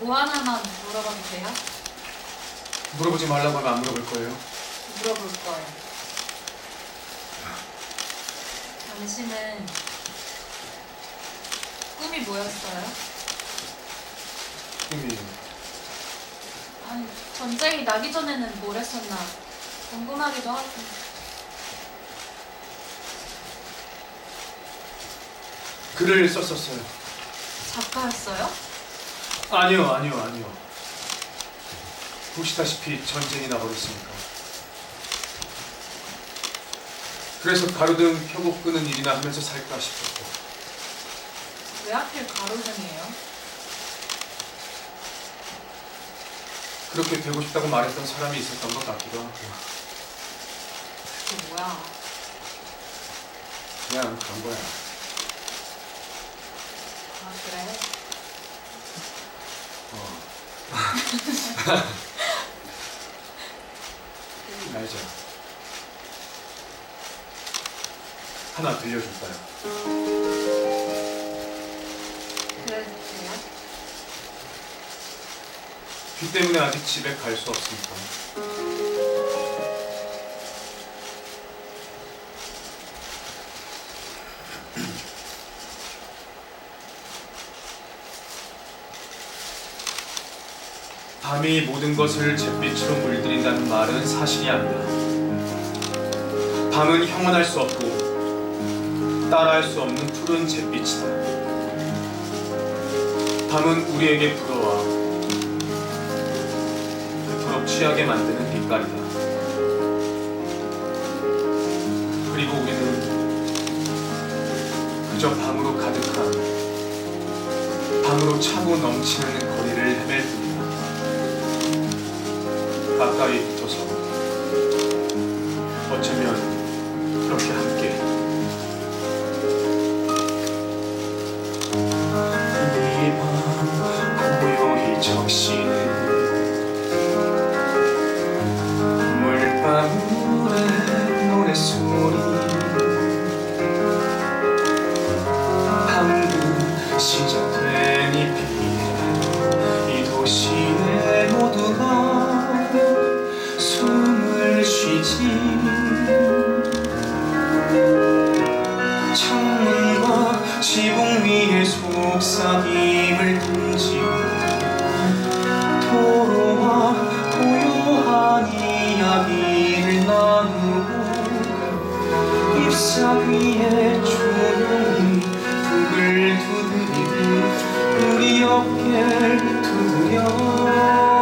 뭐 하나만 물어봐도 돼요? 물어보지 말라고 하면 안 물어볼 거예요. 물어볼 거예요. 당신은 꿈이 뭐였어요? 꿈이 아니, 전쟁이 나기 전에는 뭘 했었나 궁금하기도 하고. 글을 썼었어요. 작가였어요? 아니요, 아니요, 아니요. 보시다시피 전쟁이 나버렸으니까. 그래서 가로등 켜고 끄는 일이나 하면서 살까 싶었고 왜 하필 가로등이에요? 그렇게 되고 싶다고 말했던 사람이 있었던 것 같기도 하고 그게 뭐야? 그냥 그런 거야. 아 그래? 어. 알죠. 하나 들려줄까요? 그래도 돼요? 비 때문에 아직 집에 갈 수 없으니까. 밤이 모든 것을 잿빛으로 물들인다는 말은 사실이 아니다. 밤은 형언할 수 없고 따라할 수 없는 푸른 잿빛이다. 밤은 우리에게 불어와 그토록 취하게 만드는 빛깔이다. 그리고 우리는 그저 밤으로 가득한 밤으로 차고 넘치는 거리를 헤맬 뿐이다. 가까 지붕 위에 속삭임을 던지고 도로와 고요한 이야기를 나누고 잎사 위에 조용히 북을 두드리고 우리 어깨를 두드려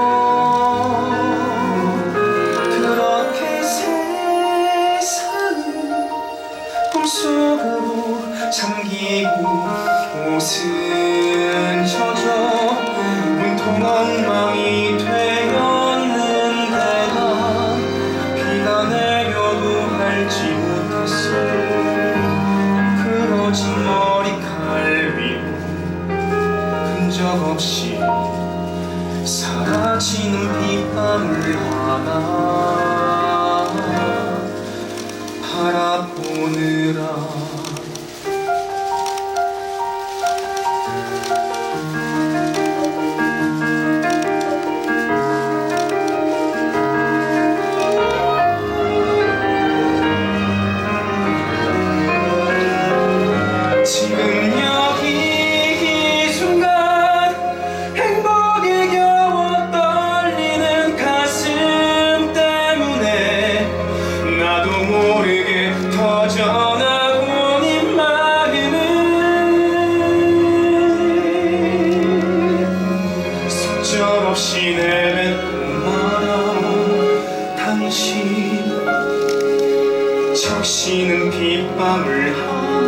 적시는 빗방울 하나.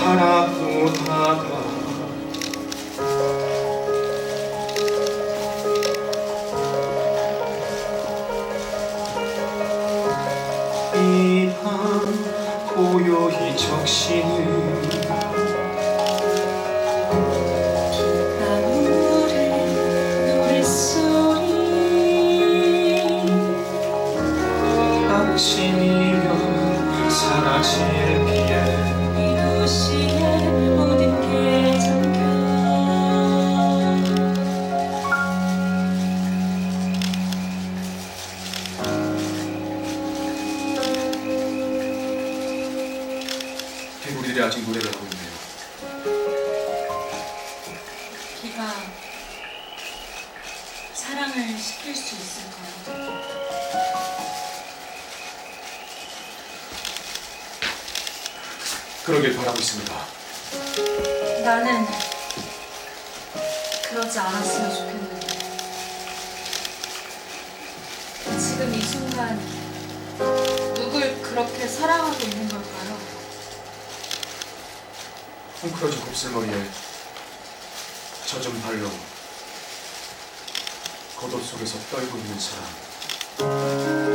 바라보다가 나라시에 피해 이 도시의 모든 길에 잠겨. 개구리들이 아직 노래를 하고 있네요. 비가 사랑을 시킬 수 있을까요? 그러길 바라고 있습니다. 나는 그러지 않았으면 좋겠는데 지금 이 순간 누굴 그렇게 사랑하고 있는 걸까요? 헝클어진 곱슬머리에 젖은 발로 겉옷 속에서 떨고 있는 사람